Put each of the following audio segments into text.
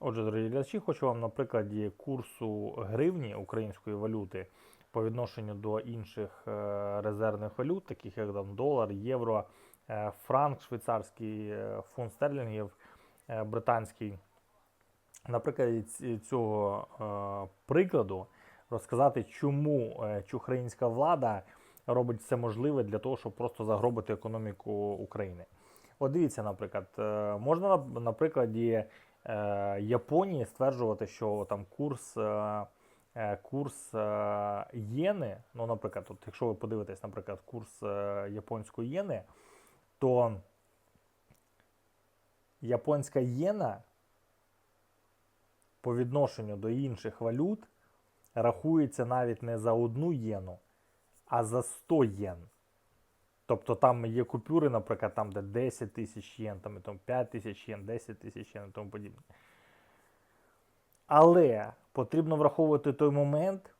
Отже, дорогі глядачі, хочу вам на прикладі курсу гривні української валюти по відношенню до інших е, резервних валют, таких як там, долар, євро, е, франк швейцарський, е, фунт стерлінгів британський. На прикладі цього прикладу розказати, чому українська влада робить все можливе для того, щоб просто загробити економіку України. От дивіться, наприклад, можна на, прикладі Японії стверджувати, що там курс, е, е, курс е, єни, ну, наприклад, от, якщо ви подивитесь, наприклад, курс е, японської єни, то японська єна по відношенню до інших валют рахується навіть не за одну єну, а за 100 єн. Тобто там є купюри, наприклад, там, де 10 тисяч єн, там, там 5 тисяч єн, 10 тисяч єн і тому подібне. Але потрібно враховувати той момент,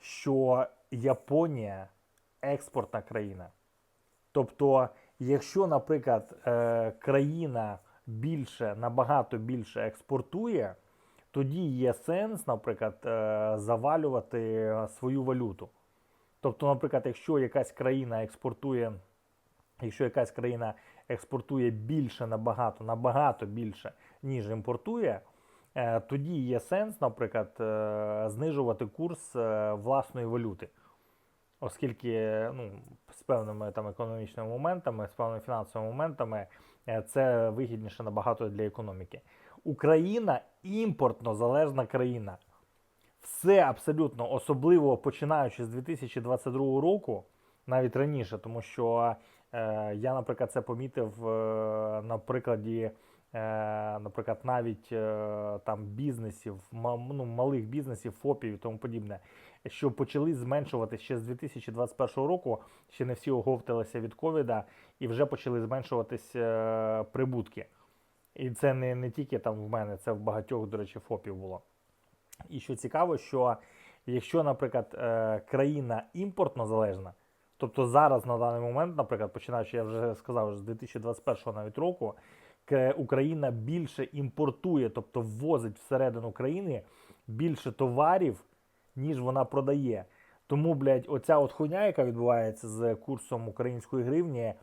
що Японія експортна країна. Тобто, якщо, наприклад, е, країна більше, набагато більше експортує, тоді є сенс, наприклад, е, завалювати свою валюту. Тобто, наприклад, якщо якась країна експортує, якщо якась країна експортує більше набагато, набагато більше, ніж імпортує, е, тоді є сенс, наприклад, е, знижувати курс е, власної валюти. Оскільки ну, з певними там економічними моментами, з певними фінансовими моментами це вигідніше набагато для економіки. Україна імпортно залежна країна. Все абсолютно, особливо починаючи з 2022 року, навіть раніше, тому що е, я, наприклад, це помітив е, на прикладі, е, наприклад, навіть е, там бізнесів, ну, малих бізнесів, ФОПів і тому подібне, що почали зменшувати ще з 2021 року. Ще не всі оговталися від ковіда, і вже почали зменшуватись е, прибутки. І це не, не тільки там в мене, це в багатьох, до речі, ФОПів було. І що цікаво, що якщо, наприклад, е, країна імпортно залежна, тобто зараз на даний момент, наприклад, починаючи, я вже сказав, з 2021 навіть року, Україна більше імпортує, тобто ввозить всередину країни більше товарів, ніж вона продає. Тому, блядь, оця от хуйня, яка відбувається з курсом української гривні,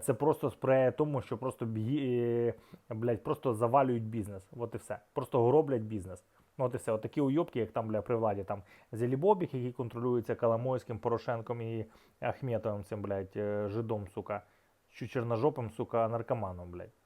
це просто сприяє тому, що просто е, блядь, просто завалюють бізнес. От і все. Просто гроблять бізнес. Ну, от і все. От такі уйобки, як там бля, при владі, там Зелібобік, який контролюється Коломойським, Порошенком і Ахметовим, цим, блядь, е, жидом, сука, чи чорножопим, сука, наркоманом, блядь.